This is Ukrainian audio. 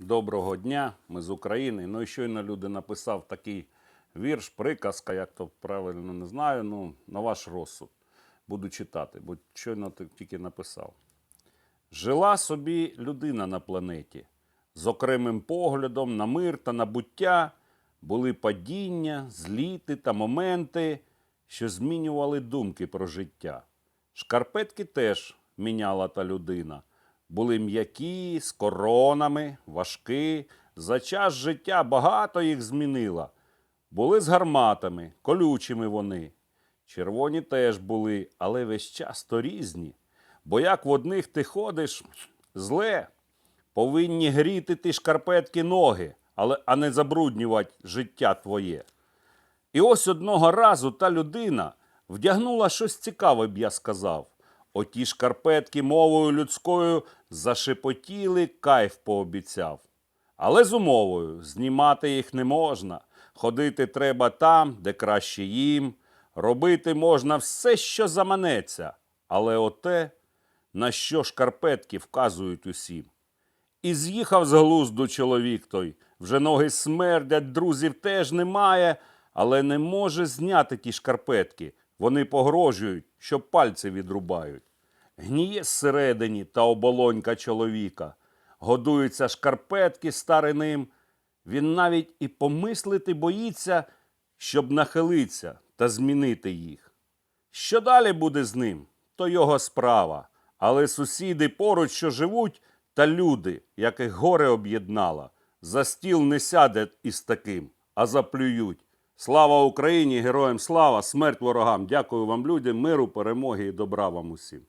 Доброго дня, ми з України. Ну і щойно люди написав такий вірш, приказка, як то правильно не знаю. Ну, на ваш розсуд. Буду читати, бо щойно тільки написав. Жила собі людина на планеті. З окремим поглядом на мир та на буття були падіння, зліти та моменти, що змінювали думки про життя. Шкарпетки теж міняла та людина. Були м'які, з коронами, важкі. За час життя багато їх змінила. Були з гарматами, колючими вони. Червоні теж були, але весь час то різні. Бо як в одних ти ходиш, зле, повинні гріти ті шкарпетки ноги, але, а не забруднювати життя твоє. І ось одного разу та людина вдягнула щось цікаве, б я сказав. Оті шкарпетки мовою людською зашепотіли, кайф пообіцяв. Але з умовою знімати їх не можна. Ходити треба там, де краще їм. Робити можна все, що заманеться, але оте, на що шкарпетки вказують усім. І з'їхав з глузду чоловік той. Вже ноги смердять, друзів теж немає, але не може зняти ті шкарпетки. Вони погрожують, що пальці відрубають. Гніє зсередині та оболонька чоловіка. Годуються шкарпетки стариним. Він навіть і помислити боїться, щоб нахилитися та змінити їх. Що далі буде з ним, то його справа. Але сусіди поруч, що живуть, та люди, яких горе об'єднало, за стіл не сяде із таким, а заплюють. Слава Україні, героям слава, смерть ворогам. Дякую вам, люди, миру, перемоги і добра вам усім.